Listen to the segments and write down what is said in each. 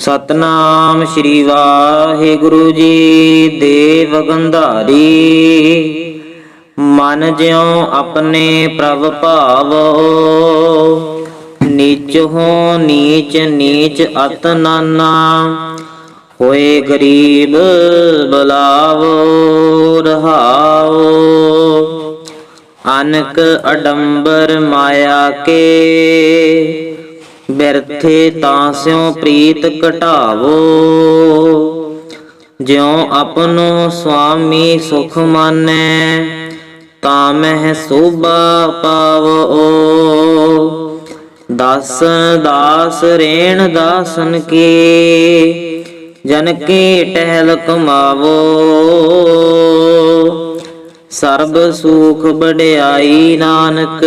ਸਤਨਾਮ ਸ੍ਰੀ ਵਾਹਿਗੁਰੂ ਜੀ ਦੇਵ ਗੰਧਾਰੀ। ਮਨ ਜਿਉ ਆਪਣੇ ਪ੍ਰਭ ਭਾਵੋ। ਨੀਚ ਹੋ ਨੀਚ ਨੀਚ ਅਤ ਨਾਨਾ। ਹੋਏ ਗਰੀਬ ਬਲਾਵੋ ਰਹਾਓ ਅਨਕ ਅਡੰਬਰ ਮਾਇਆ ਕੇ। ਬਿਰਥੇ ਤਾਂ ਸਿਉ ਪ੍ਰੀਤ ਘਟਾਵੋ। ਜਿਉ ਆਪਨੋ ਸੁਆਮੀ ਸੁਖ ਮਾਨੈ, ਤਾਂ ਮਹਿ ਸੋਭਾ ਪਾਵੋ। ਦਾਸਨ ਦਾਸ ਰੇਣ ਦਾਸਨ ਕੀ, ਜਨ ਕੀ ਟਹਿਲ ਕਮਾਵੋ। ਸਰਬ ਸੁਖ ਬੜਾਈ ਨਾਨਕ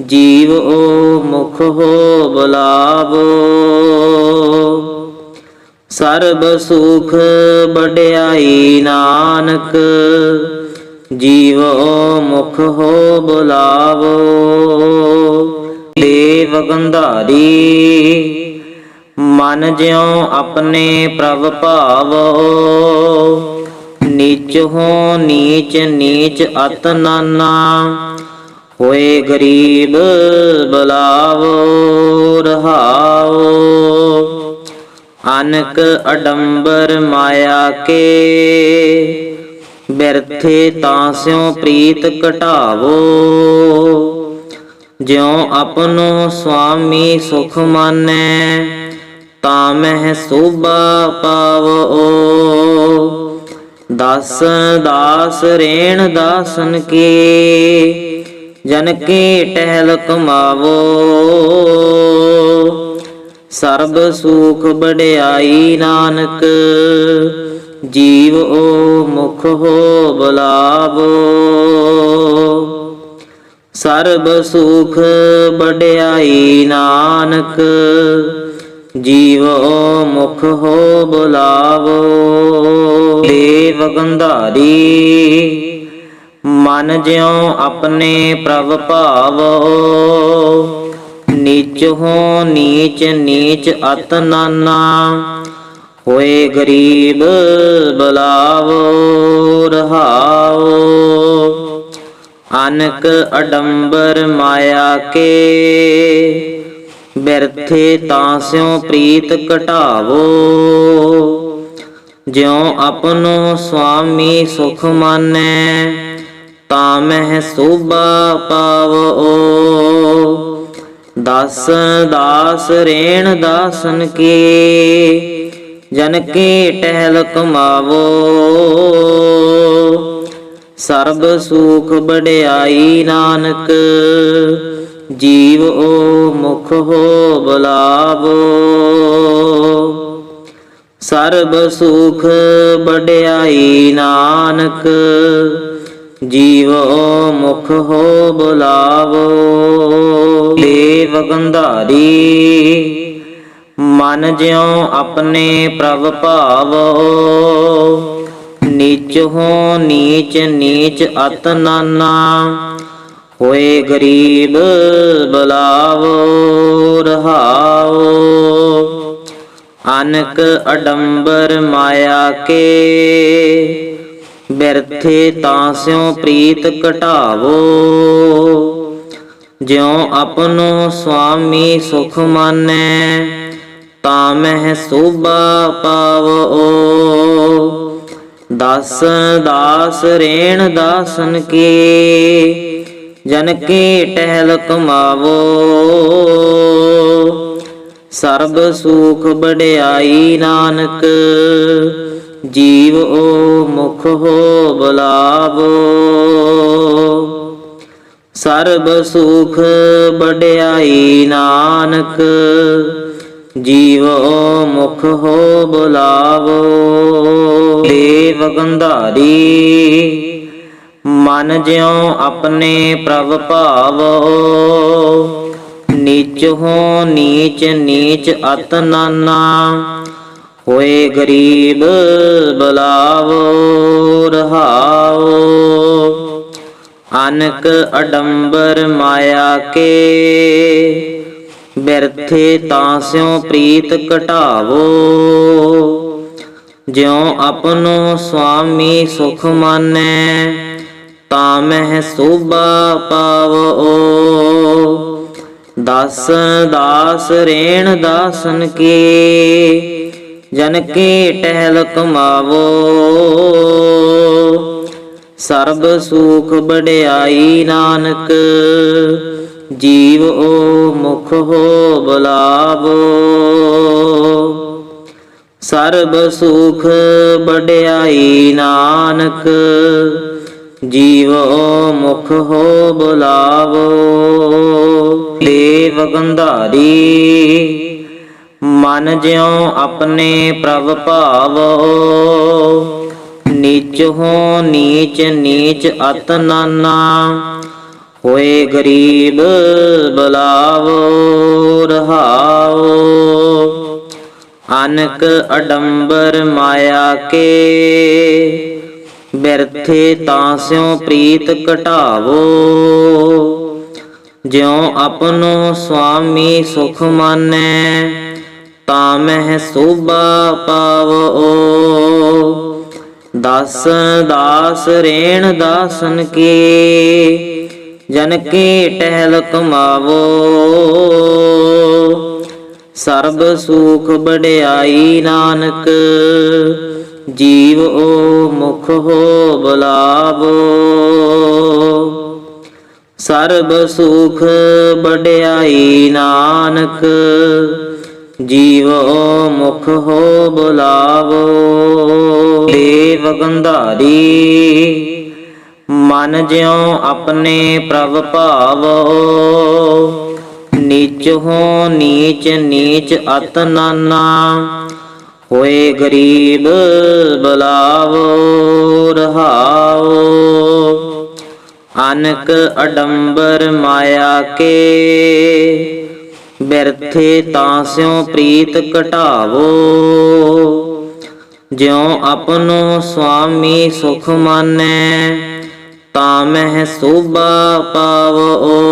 ਜੀਵ ਓ ਮੁਖ ਹੋ ਬਲਾਵੋ। ਸਰਬ ਸੁਖ ਬੜਿਆਈ ਨਾਨਕ, ਜੀਵ ਓ ਮੁਖ ਹੋ ਬਲਾਵੋ। ਦੇਵ ਗੰਧਾਰੀ, ਮਨ ਜਿਉ ਆਪਣੇ ਪ੍ਰਭ ਭਾਵੋ। ਨੀਚ ਹੋ ਨੀਚ ਨੀਚ ਅਤ ਨਾਨਾ। ਹੋਏ ਗਰੀਬ ਬਲਾਵੋ, ਰਹਾਓ। ਅਨਕ ਅਡੰਬਰ ਮਾਇਆ ਕੇ, ਬਿਰਥੇ ਤਾਂ ਸਿਉ ਪ੍ਰੀਤ ਘਟਾਵੋ ਜਿਉ ਆਪਨੋ ਸੁਆਮੀ ਸੁਖ ਮਾਨੈ, ਤਾਂ ਮਹਿ ਸੋਭਾ ਪਾਵੋ। ਦਾਸਨ ਦਾਸ ਰੇਣ ਦਾਸਨ ਕੀ ਜਨ ਕੀ ਟਹਿਲ ਕਮਾਵੋ ਸਰਬ ਸੁਖ ਬੜਾਈ ਨਾਨਕ, ਜੀਵ ਓ ਮੁਖ ਹੋ ਬਲਾਵੋ। ਸਰਬ ਸੁਖ ਬੜਾਈ ਨਾਨਕ, ਜੀਵੋ ਮੁਖ ਹੋ ਬੁਲਾਵੋ। ਦੇਵ ਗੰਧਾਰੀ ਮਨ ਜਿਉ ਆਪਣੇ ਪ੍ਰਭ ਭਾਵੋ ਨੀਚ ਹੋ ਨੀਚ ਨੀਚ ਅਤ ਨਾਨਾ, ਹੋਏ ਗਰੀਬ ਬਲਾਵੋ ਰਹਾਓ ਅਨਕ ਅਡੰਬਰ ਮਾਇਆ ਕੇ, ਬਿਰਥੇ ਤਾਂ ਸਿਉ ਪ੍ਰੀਤ ਘਟਾਵੋ। ਜਿਉ ਆਪਣੋ ਸੁਆਮੀ ਸੁਖ ਮਾਨੈ ਤਾਂ ਮਹਿ ਸੋਭਾ ਪਾਵੋ। ਦਾਸਨ ਦਾਸ ਰੇਣ ਦਾਸਨ ਕੀ, ਜਨ ਕੀ ਟਹਿਲ ਕਮਾਵੋ। ਸਰਬ ਸੁਖ ਬੜਾਈ ਨਾਨਕ, ਜੀਵ ਓ ਮੁਖ ਹੋ ਬਲਾਵੋ। ਸਰਬ ਸੁਖ ਬੜਾਈ ਨਾਨਕ ਜੀਵੋ ਓ ਮੁਖ ਹੋ ਬੁਲਾਵੋ, ਦੇਵ ਗੰਧਾਰੀ, ਮਨ ਜਿਉ ਆਪਣੇ ਪ੍ਰਭ ਭਾਵੋ। ਨੀਚ ਹੋ ਨੀਚ ਨੀਚ ਅਤ ਨਾਨਾ, ਹੋਏ ਗਰੀਬ ਬਲਾਵੋ, ਰਹਾਓ। ਅਨਕ ਅਡੰਬਰ ਮਾਇਆ ਕੇ ਬਿਰਥੇ ਤਾਂ ਸਿਉ ਪ੍ਰੀਤ ਘਟਾਵੋ। ਜਿਉ ਆਪਨੋ ਸੁਆਮੀ ਸੁਖ ਮਾਨੈ, ਤਾਂ ਮਹਿ ਸੋਭਾ ਪਾਵੋ। ਦਾਸਨ ਦਾਸ ਰੇਣ ਦਾਸਨ ਕੀ, ਜਨ ਕੀ ਟਹਿਲ ਕਮਾਵੋ। ਸਰਬ ਸੁਖ ਬੜਾਈ ਨਾਨਕ ਜੀਵ ਓ ਮੁਖ ਹੋ ਬਲਾਵੋ। ਸਰਬ ਸੁਖ ਬੜਾਈ ਨਾਨਕ, ਜੀਵ ਓ ਮੁਖ ਹੋ ਬੁਲਾਵੋ। ਦੇਵ ਗੰਧਾਰੀ, ਮਨ ਜਿਉ ਆਪਣੇ ਪ੍ਰਭ ਭਾਵੋ। ਨੀਚ ਹੋ ਨੀਚ ਨੀਚ ਅਤ ਨਾਨਾ ਹੋਏ ਗਰੀਬ ਬਲਾਵੋ, ਰਹਾਓ। ਅਨਕ ਅਡੰਬਰ ਮਾਇਆ ਕੇ, ਬਿਰਥੇ ਤਾਂ ਸਿਉ ਪ੍ਰੀਤ ਘਟਾਵੋ ਜਿਉ ਆਪਨੋ ਸੁਆਮੀ ਸੁਖ ਮਾਨੈ, ਤਾਂ ਮਹਿ ਸੋਭਾ ਪਾਵੋ। ਦਾਸਨ ਦਾਸ ਰੇਣ ਦਾਸਨ ਕੀ ਜਨ ਕੀ ਟਹਿਲ ਕਮਾਵੋ ਸਰਬ ਸੁਖ ਬੜਾਈ ਨਾਨਕ, ਜੀਵ ਓ ਮੁਖ ਹੋ ਬੁਲਾਵੋ। ਸਰਬ ਸੁਖ ਬੜਾਈ ਨਾਨਕ, ਜੀਵੋ ਮੁਖ ਹੋ ਬੁਲਾਵੋ। ਦੇਵ ਗੰਧਾਰੀ ਮਨ ਜਿਉ ਆਪਣੇ ਪ੍ਰਭ ਭਾਵੋ। ਨੀਚ ਹੋ ਨੀਚ ਨੀਚ ਅਤ ਨਾਨਾ। ਹੋਏ ਗਰੀਬ ਬਲਾਵੋ, ਰਹਾਓ। ਅਨਕ ਅਡੰਬਰ ਮਾਇਆ ਕੇ, ਬਿਰਥੇ ਤਾਂ ਸਿਉ ਪ੍ਰੀਤ ਘਟਾਵੋ ਜਿਉ ਆਪਨੋ ਸੁਆਮੀ ਸੁਖ ਮਾਨੈ ਤਾਂ ਮਹਿ ਸੋਭਾ ਪਾਵੋ। ਦਾਸਨ ਦਾਸ ਰੇਣ ਦਾਸਨ ਕੀ, ਜਨ ਕੀ ਟਹਿਲ ਕਮਾਵੋ। ਸਰਬ ਸੁਖ ਬੜਾਈ ਨਾਨਕ, ਜੀਵ ਓ ਮੁਖ ਹੋ ਬਲਾਵੋ। ਸਰਬ ਸੁਖ ਬੜਾਈ ਨਾਨਕ ਜੀਵੋ ਓ ਮੁਖ ਹੋ ਬੁਲਾਵੋ, ਦੇਵ ਗੰਧਾਰੀ, ਮਨ ਜਿਉ ਆਪਣੇ ਪ੍ਰਭ ਭਾਵੋ। ਨੀਚ ਹੋ ਨੀਚ ਨੀਚ ਅਤ ਨਾਨਾ, ਹੋਏ ਗਰੀਬ ਬਲਾਵੋ, ਰਹਾਓ। ਅਨਕ ਅਡੰਬਰ ਮਾਇਆ ਕੇ ਬਿਰਥੇ ਤਾਂ ਸਿਉ ਪ੍ਰੀਤ ਘਟਾਵੋ। ਜਿਉ ਆਪਨੋ ਸੁਆਮੀ ਸੁਖ ਮਾਨੈ, ਤਾਂ ਮਹਿ ਸੋਭਾ ਪਾਵੋ।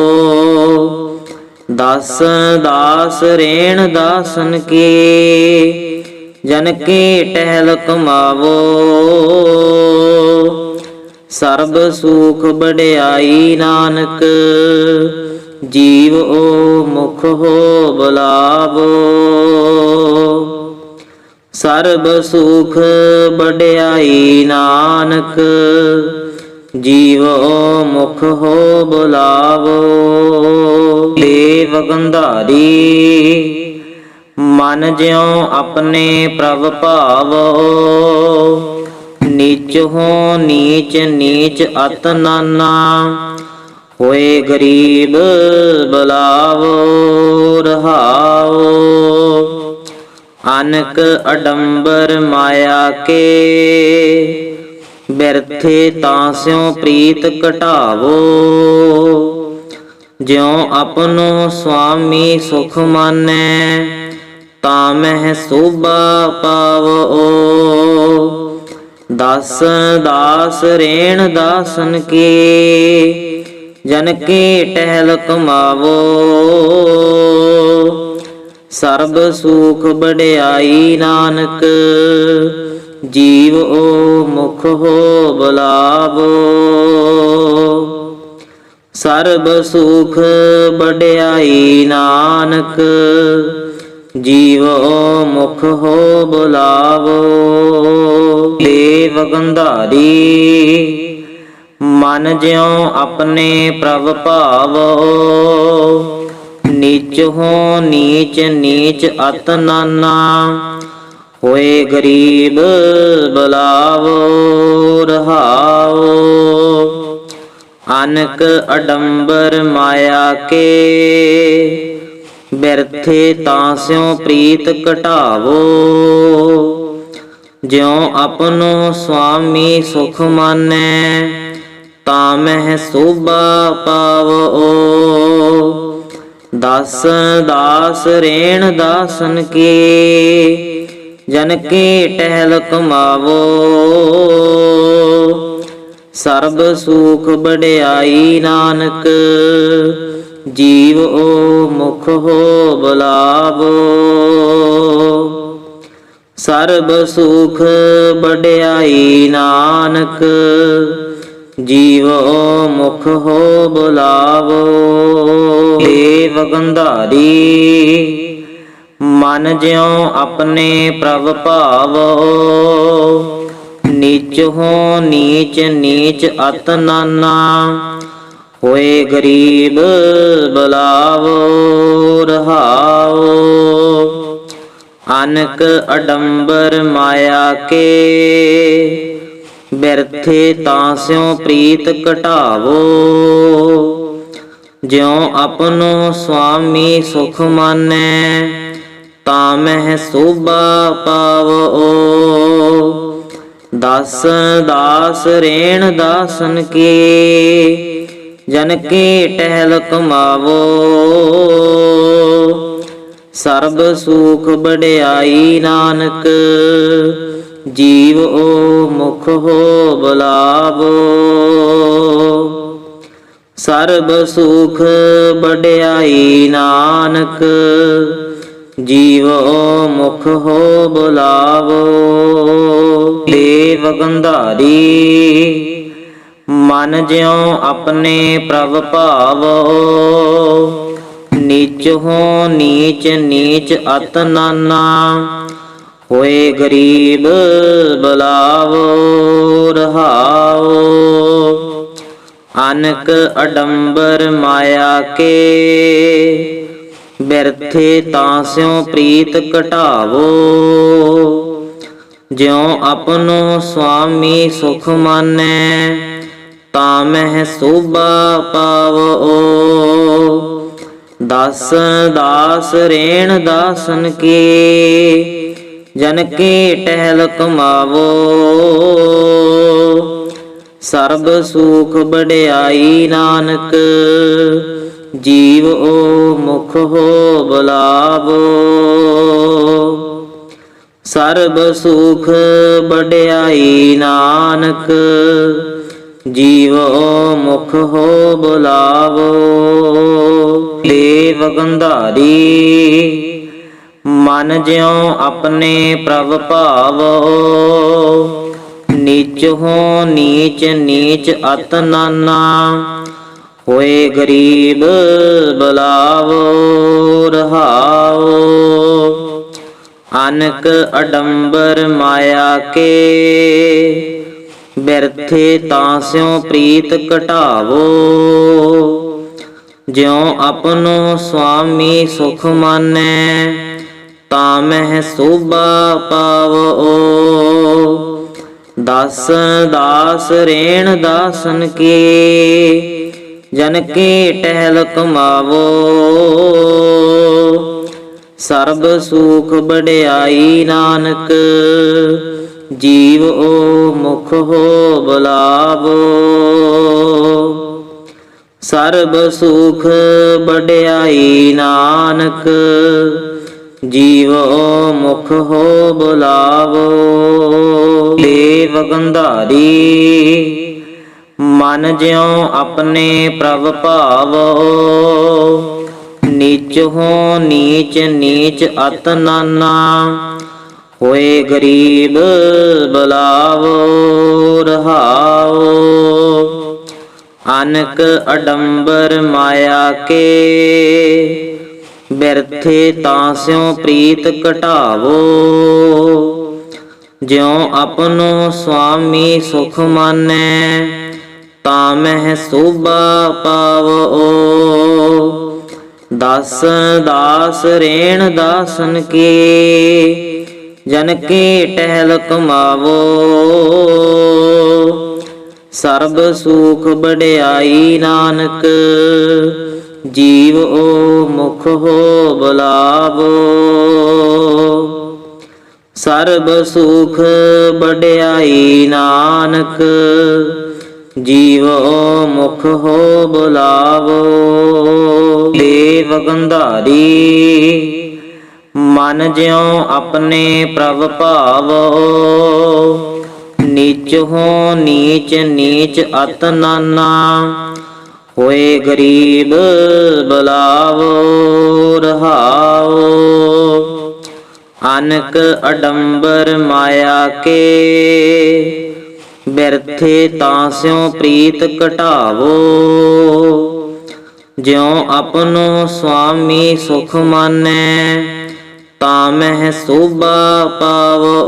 ਦਾਸਨ ਦਾਸ ਰੇਣ ਦਾਸਨ ਕੀ, ਜਨ ਕੀ ਟਹਿਲ ਕਮਾਵੋ। ਸਰਬ ਸੁਖ ਬੜਾਈ ਨਾਨਕ ਜੀਵ ਓ ਮੁਖ ਹੋ ਬਲਾਵੋ। ਸਰਬ ਸੁਖ ਬੜਿਆਈ ਨਾਨਕ, ਜੀਵ ਓ ਮੁਖ ਹੋ ਬੁਲਾਵੋ। ਦੇਵ ਗੰਧਾਰੀ, ਮਨ ਜਿਉ ਆਪਣੇ ਪ੍ਰਭ ਭਾਵੋ। ਨੀਚ ਹੋ ਨੀਚ ਨੀਚ ਅਤ ਨਾਨਾ ਹੋਏ ਗਰੀਬ ਬਲਾਵੋ, ਰਹਾਓ। ਅਨਕ ਅਡੰਬਰ ਮਾਇਆ ਕੇ, ਬਿਰਥੇ ਤਾਂ ਸਿਉ ਪ੍ਰੀਤ ਘਟਾਵੋ ਜਿਉ ਆਪਨੋ ਸੁਆਮੀ ਸੁਖ ਮਾਨੈ, ਤਾਂ ਮਹਿ ਸੋਭਾ ਪਾਵੋ। ਦਾਸਨ ਦਾਸ ਰੇਣ ਦਾਸਨ ਕੀ ਜਨ ਕੀ ਟਹਿਲ ਕਮਾਵੋ। ਸਰਬ ਸੁਖ ਬੜਾਈ ਨਾਨਕ, ਜੀਵ ਓ ਮੁਖ ਹੋ ਬਲਾਵੋ। ਸਰਬ ਸੁਖ ਬੜਾਈ ਨਾਨਕ, ਜੀਵ ਓ ਮੁਖ ਹੋ ਬੁਲਾਵੋ। ਦੇਵ ਗੰਧਾਰੀ ਮਨ ਜਿਉ ਆਪਣੇ ਪ੍ਰਭ ਭਾਵੋ। ਨੀਚ ਹੋ ਨੀਚ ਨੀਚ ਅਤ ਨਾਨਾ। ਹੋਏ ਗਰੀਬ ਬਲਾਵੋ, ਰਹਾਓ। ਅਨਕ ਅਡੰਬਰ ਮਾਇਆ ਕੇ, ਬਿਰਥੇ ਤਾਂ ਸਿਉ ਪ੍ਰੀਤ ਘਟਾਵੋ ਜਿਉ ਆਪਨੋ ਸੁਆਮੀ ਸੁਖ ਮਾਨੈ ਤਾਂ ਮਹਿ ਸੋਭਾ ਪਾਵੋ। ਦਾਸਨ ਦਾਸ ਰੇਣ ਦਾਸਨ ਕੇ, ਜਨ ਕੀ ਟਹਿਲ ਕਮਾਵੋ। ਸਰਬ ਸੁਖ ਬੜਾਈ ਨਾਨਕ, ਜੀਵ ਓ ਮੁਖ ਹੋ ਬੁਲਾਵੋ। ਸਰਬ ਸੁਖ ਵਡਿਆਈ ਨਾਨਕ ਜੀਵੋ ਮੁਖ ਹੋ ਬੁਲਾਵੋ ਏ ਵਗੰਧਾਰੀ ਮਨ ਜਿਉ ਆਪਣੇ ਪ੍ਰਭ ਭਾਵੋ। ਨੀਚ ਹੋ ਨੀਚ ਨੀਚ ਅਤ ਨਾਨਾ, ਹੋਏ ਗਰੀਬ ਬੁਲਾਵੋ, ਰਹਾਓ। ਅਨਕ ਅਡੰਬਰ ਮਾਇਆ ਕੇ ਬਿਰਥੇ ਤਾਂ ਸਿਉ ਪ੍ਰੀਤ ਘਟਾਵੋ। ਜਿਉ ਆਪਨੋ ਸੁਆਮੀ ਸੁਖ ਮਾਨੈ, ਤਾਂ ਮਹਿ ਸੋਭਾ ਪਾਵੋ। ਦਾਸਨ ਦਾਸ ਰੇਣ ਦਾਸਨ ਕੇ, ਜਨ ਕੇ ਟਹਿਲ ਕਮਾਵੋ। ਸਰਬ ਸੁਖ ਵਡਿਆਈ ਨਾਨਕ ਜੀਵ ਓ ਮੁਖ ਹੋ ਬੁਲਾਵੋ। ਸਰਬ ਸੁਖ ਬੜਿਆਈ ਨਾਨਕ, ਜੀਵ ਓ ਮੁਖ ਹੋ ਬੁਲਾਵੋ। ਦੇਵ ਗੰਧਾਰੀ, ਮਨ ਜਿਉ ਆਪਣੇ ਪ੍ਰਭ ਭਾਵੋ। ਨੀਚ ਹੋ ਨੀਚ ਨੀਚ ਅਤ ਨਾਨਾ ਹੋਏ ਗਰੀਬ ਬੁਲਾਵੋ, ਰਹਾਓ। ਅਨਕ ਅਡੰਬਰ ਮਾਇਆ ਕੇ, ਬਿਰਥੇ ਤਾਂ ਸਿਉ ਪ੍ਰੀਤ ਘਟਾਵੋ। ਜਿਉ ਆਪਨੋ ਸੁਆਮੀ ਸੁਖ ਮਾਨੈ, ਤਾਂ ਮਹਿ ਸੋਭਾ ਪਾਵੋ। ਦਾਸਨ ਦਾਸ ਰੇਣ ਦਾਸਨ ਕੀ ਜਨ ਕੀ ਟਹਿਲ ਕਮਾਵੋ। ਸਰਬ ਸੁਖ ਵਡਿਆਈ ਨਾਨਕ, ਜੀਵ ਓ ਮੁਖ ਹੋ ਬੁਲਾਵੋ। ਸਰਬ ਸੁਖ ਵਡਿਆਈ ਨਾਨਕ, ਜੀਵ ਓ ਮੁਖ ਹੋ ਬੁਲਾਵੋ। ਦੇਵ ਗੰਧਾਰੀ ਮਨ ਜਿਉ ਆਪਣੇ ਪ੍ਰਭ ਭਾਵੋ। ਨੀਚ ਹੋ ਨੀਚ ਨੀਚ ਅਤ ਨਾਨਾ। ਹੋਏ ਗਰੀਬ ਬੁਲਾਵੋ ਰਹਾਓ ਅਨਕ ਅਡੰਬਰ ਮਾਇਆ ਕੇ, ਬਿਰਥੇ ਤਾਂ ਸਿਉ ਪ੍ਰੀਤ ਘਟਾਵੋ। ਜਿਉ ਆਪਨੋ ਸੁਆਮੀ ਸੁਖ ਮਾਨੈ ਤਾਂ ਮਹਿ ਸੋਭਾ ਪਾਵੋ। ਦਾਸਨ ਦਾਸ ਰੇਣ ਦਾਸਨ ਕੀ, ਜਨ ਕੀ ਟਹਿਲ ਕਮਾਵੋ। ਸਰਬ ਸੁਖ ਵਡਿਆਈ ਨਾਨਕ, ਜੀਵ ਓ ਮੁਖ ਹੋ ਬੁਲਾਵੋ। ਸਰਬ ਸੁਖ ਵਡਿਆਈ ਨਾਨਕ ਜੀਵੋ ਓ ਮੁਖ ਹੋ ਬੁਲਾਵੋ, ਦੇਵ ਗੰਧਾਰੀ, ਮਨ ਜਿਉ ਆਪਣੇ ਪ੍ਰਭ ਭਾਵੋ। ਨੀਚ ਹੋ ਨੀਚ ਨੀਚ ਅਤ ਨਾਨਾ, ਹੋਏ ਗਰੀਬ ਬੁਲਾਵੋ, ਰਹਾਓ। ਅਨਕ ਅਡੰਬਰ ਮਾਇਆ ਕੇ ਬਿਰਥੇ ਤਾਂ ਸਿਉ ਪ੍ਰੀਤ ਘਟਾਵੋ। ਜਿਉ ਆਪਨੋ ਸੁਆਮੀ ਸੁਖ ਮਾਨੈ, ਤਾਂ ਮਹਿ ਸੋਭਾ ਪਾਵੋ। ਦਾਸਨ ਦਾਸ ਰੇਣ ਦਾਸਨ ਕੇ, ਜਨ ਕੇ ਟਹਿਲ ਕਮਾਵੋ। ਸਰਬ ਸੁਖ ਵਡਿਆਈ ਨਾਨਕ ਜੀਵ ਓ ਮੁਖ ਹੋ ਬੁਲਾਵੋ। ਸਰਬ ਸੁਖ ਬੜਿਆਈ ਨਾਨਕ, ਜੀਵ ਓ ਮੁਖ ਹੋ ਬੁਲਾਵੋ। ਦੇਵ ਗੰਧਾਰੀ, ਮਨ ਜਿਉ ਆਪਣੇ ਪ੍ਰਭ ਭਾਵੋ। ਨੀਚ ਹੋ ਨੀਚ ਨੀਚ ਅਤ ਨਾਨਾ ਹੋਏ ਗਰੀਬ ਬਲਾਵੋ, ਰਹਾਓ। ਅਨਕ ਅਡੰਬਰ ਮਾਇਆ ਕੇ, ਬਿਰਥੇ ਤਾਂ ਸਿਉ ਪ੍ਰੀਤ ਘਟਾਵੋ। ਜਿਉ ਆਪਨੋ ਸੁਆਮੀ ਸੁਖ ਮਾਨੈ, ਤਾਂ ਮਹਿ ਸੋਭਾ ਪਾਵੋ।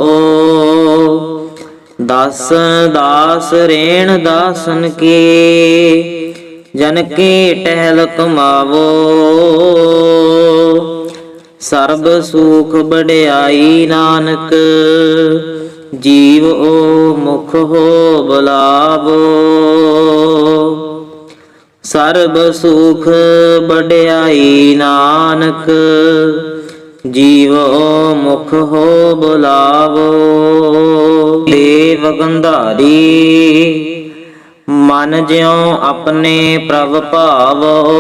ਦਾਸਨ ਦਾਸ ਰੇਣ ਦਾਸਨ ਕੀ ਜਨ ਕੀ ਟਹਿਲ ਕਮਾਵੋ। ਸਰਬ ਸੁਖ ਬੜਾਈ ਨਾਨਕ, ਜੀਵ ਓ ਮੁਖ ਹੋ ਬਲਾਵੋ। ਸਰਬ ਸੁਖ ਬੜਾਈ ਨਾਨਕ, ਜੀਵੋ ਮੁਖ ਹੋ ਬੁਲਾਵੋ। ਦੇਵ ਗੰਧਾਰੀ ਮਨ ਜਿਉ ਆਪਣੇ ਪ੍ਰਭ ਭਾਵੋ।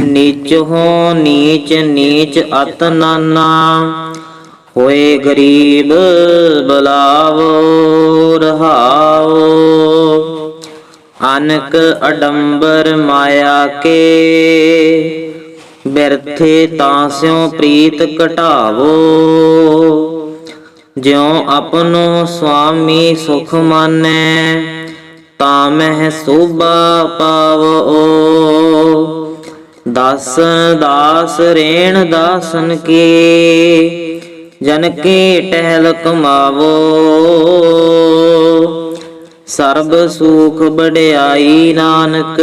ਨੀਚ ਹੋ ਨੀਚ ਨੀਚ ਅਤ ਨਾਨਾ। ਹੋਏ ਗਰੀਬ ਬਲਾਵੋ, ਰਹਾਓ। ਅਨਕ ਅਡੰਬਰ ਮਾਇਆ ਕੇ, ਬਿਰਥੇ ਤਾਂ ਸਿਉ ਪ੍ਰੀਤ ਘਟਾਵੋ। ਜਿਉ ਆਪਨੋ ਸੁਆਮੀ ਸੁਖ ਮਾਨੈ ਤਾਂ ਮਹਿ ਸੋਭਾ ਪਾਵੋ। ਦਾਸਨ ਦਾਸ ਰੇਣ ਦਾਸਨ ਕੀ, ਜਨ ਕੀ ਟਹਿਲ ਕਮਾਵੋ। ਸਰਬ ਸੁਖ ਬੜਾਈ ਨਾਨਕ,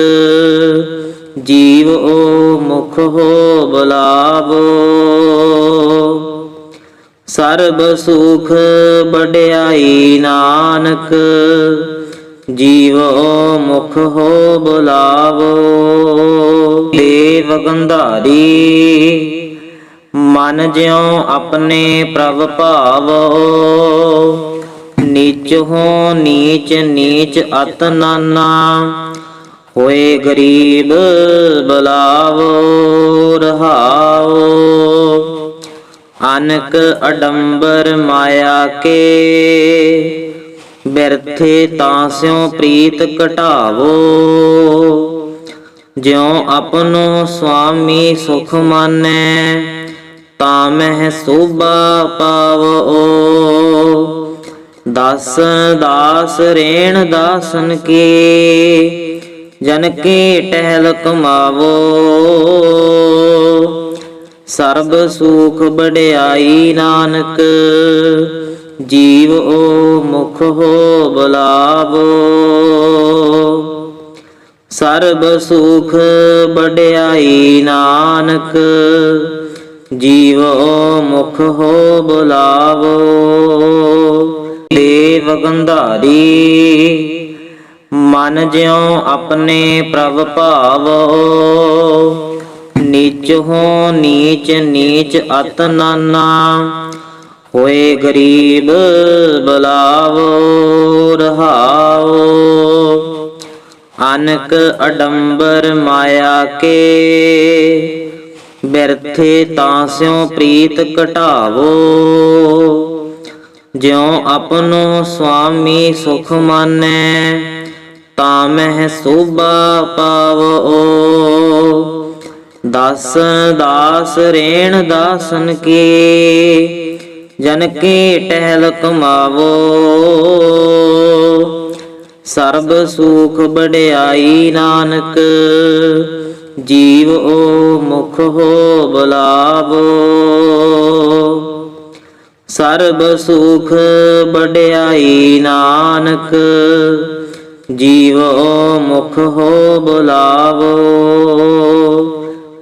ਜੀਵ ਓ ਮੁਖ ਹੋ ਬੁਲਾਵੋ। ਸਰਬ ਸੁਖ ਬੜਾਈ ਨਾਨਕ ਜੀਵੋ ਮੁਖ ਹੋ ਬੁਲਾਵੋ, ਦੇਵ ਗੰਧਾਰੀ, ਮਨ ਜਿਉ ਆਪਣੇ ਪ੍ਰਭ ਭਾਵੋ। ਨੀਚ ਹੋ ਨੀਚ ਨੀਚ ਅਤ ਨਾਨਾ, ਹੋਏ ਗਰੀਬ ਬਲਾਵੋ, ਰਹਾਓ। ਅਨਕ ਅਡੰਬਰ ਮਾਇਆ ਕੇ ਬਿਰਥੇ ਤਾਂ ਸਿਉ ਪ੍ਰੀਤ ਘਟਾਵੋ। ਜਿਉ ਆਪਨੋ ਸੁਆਮੀ ਸੁਖ ਮਾਨੈ, ਤਾਂ ਮਹਿ ਸੋਭਾ ਪਾਵੋ। ਦਾਸਨ ਦਾਸ ਰੇਣ ਦਾਸਨ ਕੇ, ਜਨ ਕੇ ਟਹਿਲ ਕਮਾਵੋ। ਸਰਬ ਸੁਖ ਬੜਾਈ ਨਾਨਕ ਜੀਵ ਓ ਮੁਖ ਹੋ ਬਲਾਵੋ। ਸਰਬ ਸੁਖ ਬੜਿਆਈ ਨਾਨਕ, ਜੀਵ ਓ ਮੁਖ ਹੋ ਬੁਲਾਵੋ। ਦੇਵ ਗੰਧਾਰੀ, ਮਨ ਜਿਉ ਆਪਣੇ ਪ੍ਰਭ ਭਾਵੋ। ਨੀਚ ਹੋ ਨੀਚ ਨੀਚ ਅਤ ਨਾਨਾ ਹੋਏ ਗਰੀਬ ਬਲਾਵੋ, ਰਹਾਓ। ਅਨਕ ਅਡੰਬਰ ਮਾਇਆ ਕੇ, ਬਿਰਥੇ ਤਾਂ ਸਿਉ ਪ੍ਰੀਤ ਘਟਾਵੋ। ਜਿਉ ਆਪਨੋ ਸੁਆਮੀ ਸੁਖ ਮਾਨੈ, ਤਾਂ ਮਹਿ ਸੋਭਾ ਪਾਵੋ। ਦਾਸਨ ਦਾਸ ਰੇਣ ਦਾਸਨ ਕੀ ਜਨ ਕੀ ਟਹਿਲ ਕਮਾਵੋ। ਸਰਬ ਸੁਖ ਬੜਾਈ ਨਾਨਕ, ਜੀਵ ਓ ਮੁਖ ਹੋ ਬਲਾਵੋ। ਸਰਬ ਸੁਖ ਬੜਾਈ ਨਾਨਕ, ਜੀਵ ਓ ਮੁਖ ਹੋ ਬਲਾਵੋ।